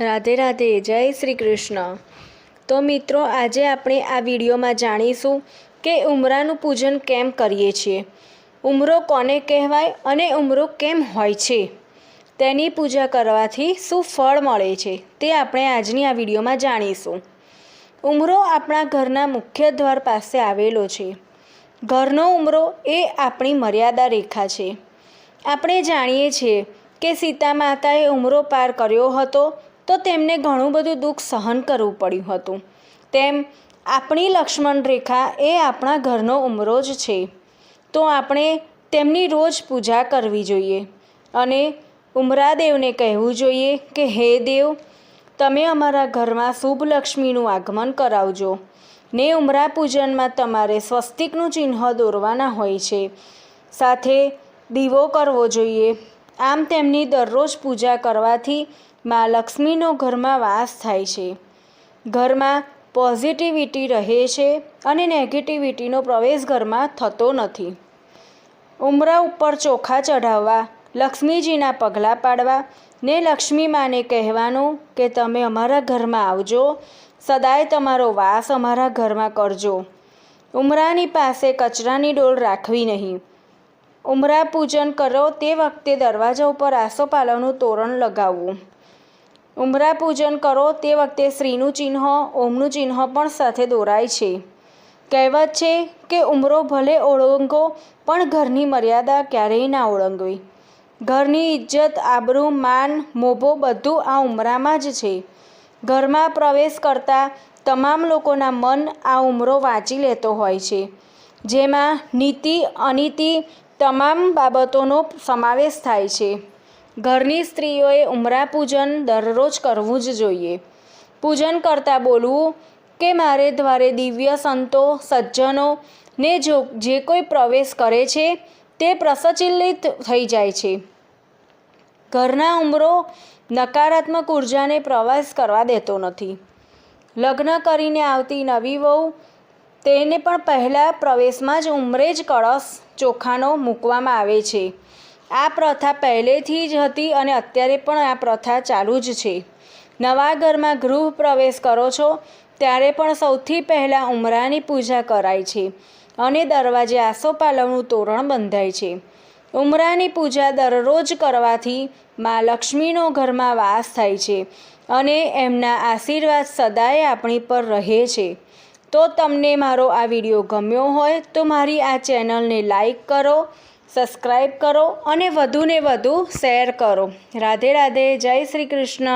રાધે રાધે, જય શ્રી કૃષ્ણ. તો મિત્રો, આજે આપણે આ વિડીયોમાં જાણીશું કે ઉમરાનું પૂજન કેમ કરીએ છીએ. ઉમરો કોને કહેવાય અને ઉમરો કેમ હોય છે? તેની પૂજા કરવાથી શું ફળ મળે છે તે આપણે આજની આ વિડીયોમાં જાણીશું. ઉમરો આપણા ઘરના મુખ્ય દ્વાર પાસે આવેલો છે. ઘરનો ઉમરો એ આપણી મર્યાદા રેખા છે. આપણે જાણીએ છીએ કે સીતા માતાએ ઉમરો પાર કર્યો હતો તો તેમને ઘણું બધું દુઃખ સહન કરવું પડ્યું હતું. તેમ આપણી લક્ષ્મણ રેખા એ આપણા ઘરનો ઉમરો જ છે. તો આપણે તેમની રોજ પૂજા કરવી જોઈએ. અને ઉમરાદેવને કહેવું જોઈએ કે, હે દેવ, તમે અમારા ઘરમાં શુભ લક્ષ્મીનું આગમન કરાવજો. ને ઉમરા પૂજનમાં તમારે સ્વસ્તિકનું ચિહ્ન દોરવાના હોય છે. સાથે દીવો કરવો જોઈએ. આમ તેમની દરરોજ પૂજા કરવાથી મા લક્ષ્મીનો ઘરમાં વાસ થાય છે. ઘરમાં પોઝિટિવિટી રહે છે અને નેગેટિવિટીનો પ્રવેશ ઘરમાં થતો નથી. ઉમરા ઉપર ચોખા ચઢાવવા, લક્ષ્મીજીના પગલાં પાડવા ને લક્ષ્મી માને કહેવાનું કે તમે અમારા ઘરમાં આવજો, સદાય તમારો વાસ અમારા ઘરમાં કરજો. ઉમરાની પાસે કચરાની ડોલ રાખવી નહીં. ઉમરા પૂજન કરો તે વખતે દરવાજા ઉપર આસોપાલવનું તોરણ લગાવવું. ઉમરા પૂજન કરો તે વખતે શ્રીનું ચિહ્ન, ઓમનું ચિહ્ન પણ સાથે દોરાય છે. કહેવત છે કે ઉમરો ભલે ઓળંગો, પણ ઘરની મર્યાદા ક્યારેય ના ઓળંગવી. ઘરની ઇજ્જત, આબરૂ, માન, મોભો બધું આ ઉમરામાં જ છે. ઘરમાં પ્રવેશ કરતા તમામ લોકોના મન આ ઉમરો વાંચી લેતો હોય છે. જેમાં નીતિ, અનીતિ તમામ બાબતોનો સમાવેશ થાય છે. ઘરની સ્ત્રીઓએ ઉમરા પૂજન દરરોજ કરવું જ જોઈએ. પૂજન કરતાં બોલવું કે મારે દ્વારે દિવ્ય સંતો, સજ્જનો ને જો જે કોઈ પ્રવેશ કરે છે તે પ્રસચિલ્લિત થઈ જાય છે. ઘરના ઉમરો નકારાત્મક ઉર્જાને પ્રવાસ કરવા દેતો નથી. લગ્ન કરીને આવતી નવી વહુ તેને પણ પહેલાં પ્રવેશમાં જ ઉમરે જ કળશ ચોખાનો મૂકવામાં આવે છે. આ પ્રથા પહેલેથી જ હતી અને અત્યારે પણ આ પ્રથા ચાલુ જ છે. નવા ઘરમાં ગૃહ પ્રવેશ કરો છો, ત્યારે પણ સૌથી પહેલાં ઉમરાની પૂજા કરાય છે અને દરવાજે આસોપાલવનું તોરણ બંધાય છે. ઉમરાની પૂજા દરરોજ કરવાથી મા લક્ષ્મીનો ઘરમાં વાસ થાય છે અને એમના આશીર્વાદ સદાય આપણી પર રહે છે. તો તમને મારો આ વીડિયો ગમ્યો હોય તો મારી આ ચેનલને લાઈક કરો સબસ્ક્રાઈબ કરો અને વધુને વધુ શેર કરો. રાધે રાધે, જય શ્રી કૃષ્ણ.